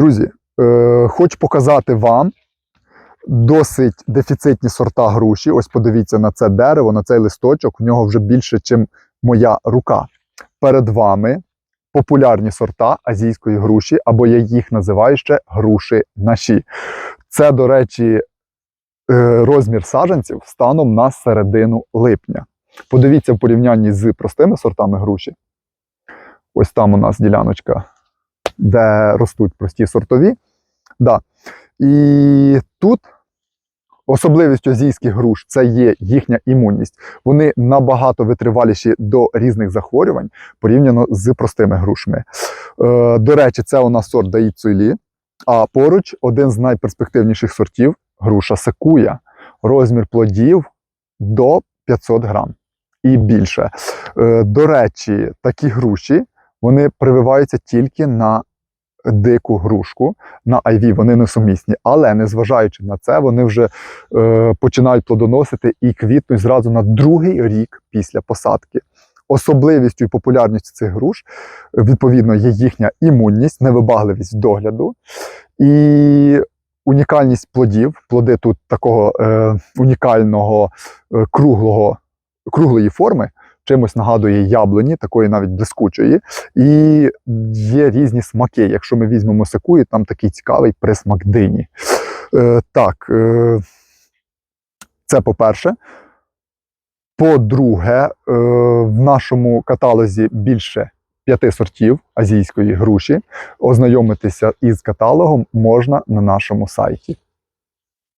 Друзі, е, хочу показати вам досить дефіцитні сорта груші. Ось подивіться на це дерево, на цей листочок. В нього вже більше, ніж моя рука. Перед вами популярні сорта азійської груші, або я їх називаю ще груші наші. Це, до речі, е, розмір саджанців станом на середину липня. Подивіться в порівнянні з простими сортами груші. Ось там у нас діляночка, де ростуть прості сортові. Да. І тут особливістю азійських груш це є їхня імунність. Вони набагато витриваліші до різних захворювань порівняно з простими грушами. Е, до речі, це у нас сорт Даїд а поруч один з найперспективніших сортів груша секуя. Розмір плодів до 500 грам і більше. Е, до речі, такі груші вони прививаються тільки на дику грушку, на IV вони несумісні. Але незважаючи на це, вони вже е, починають плодоносити і квітнуть зразу на другий рік після посадки. Особливістю і популярністю цих груш, відповідно, є їхня імунність, невибагливість догляду і унікальність плодів. Плоди тут такого е, унікального е, круглого, круглої форми, чимось нагадує яблуні, такої навіть блискучої. І є різні смаки. Якщо ми візьмемо секую, там такий цікавий присмак дині. Е, так, е, це по-перше. По-друге, е, в нашому каталозі більше п'яти сортів азійської груші. Ознайомитися із каталогом можна на нашому сайті.